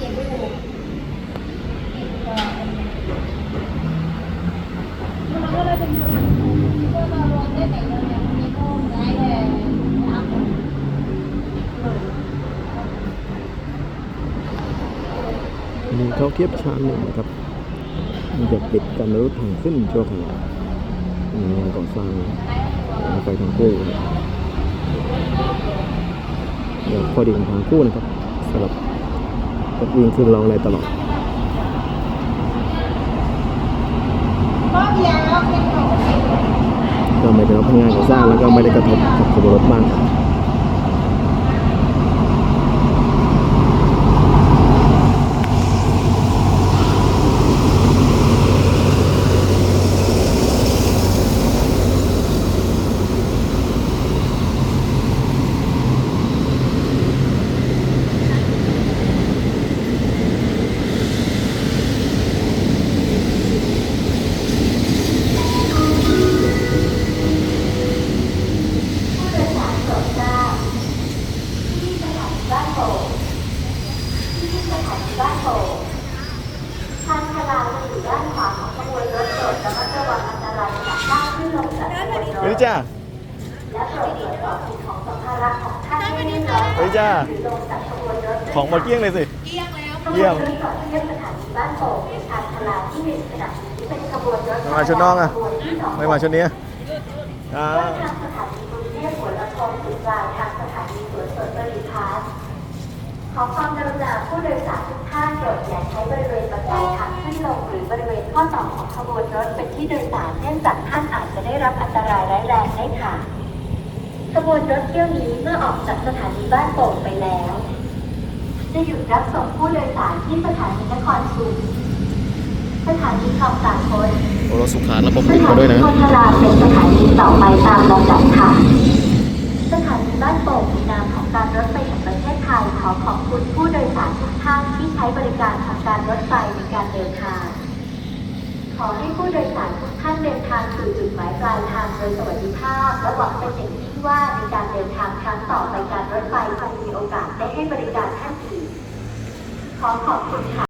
เขาเทียบชานหนึ่งนครับอยากปิดการรถทางขึ้นชั่วะงานก่อสร้างไปทางคู่เดี๋ยวพอดีทางคู่นะครับสำหรับ วิ่งขึ้นลองในตลอดก็ไม่ได้รับพลังงานก่อสร้างแล้วก็ไม่ได้กระทบกับขบวนรถบ้างครับ ทางพลาจะอยู่ด้านขวาของขบวนรถโปรดระมัดระวังอันตรายจากด้านที่ลงจากขบวนร เฮ้ย ถ จ้า และโปรดตรวจสอบสิ่งของสัมภาระของท่านให้เรียบร้อย เฮ้ยจ้า หรือลงจาก ขบวนรถของหมดเกลี้ยงเลยสิขบวนรถจอดเทียบสถานีบ้านโป่งในทางพลาที่หนึ่งขณะนี้เป็นขบวนรถไม่มาชุดน้องอะขบวนที่สองไม่มาชุดนี้อ่าเดินทางสถานีกรุงเทพหัวลำโพงจุดกลางทางสถานีสวนสนบริพาสขอความกรุณาผู้โดยสารทุกท่านโปรดอย่าใช้บริเวณบันไดทางขึ้นลงหรือบริเวณข้อต่อของขบวนรถเป็นที่โดยสารเนื่องจากท่านอา จจะได้รับอันตรายร้ายแรงได้ค่ะ ขบวนรถเที่ยวนี้เมื่อออกจากสถานีบ้านโป่งไปแล้ว จะหยุดรับส่งผู้โดยสารที่สถานีนครชุมสถานีคลองสามพนโอ้รถสุขาระบบสปิดถามาด้วยนีนะโพธารามเป็นสถานีต่อไปตามลำดับค่ะ สถานีบ้านโป่งในนามของการรถไฟแห่งประเทศไทยขอขอบคุณผู้โดยสารทุกท่านที่ใช้บริการทางการรถไฟในการเดินทาง ขอให้ผู้โดยสารทุกท่านเดินทางสู่จุดหมายปลายทางโดยสวัสดิภาพ และหวังเป็นอย่างยิ่งว่าในการเดินทางครั้งต่อไปการรถไฟจะมีโอกาสได้ให้บริการท่านอีก ขอขอบคุณค่ะ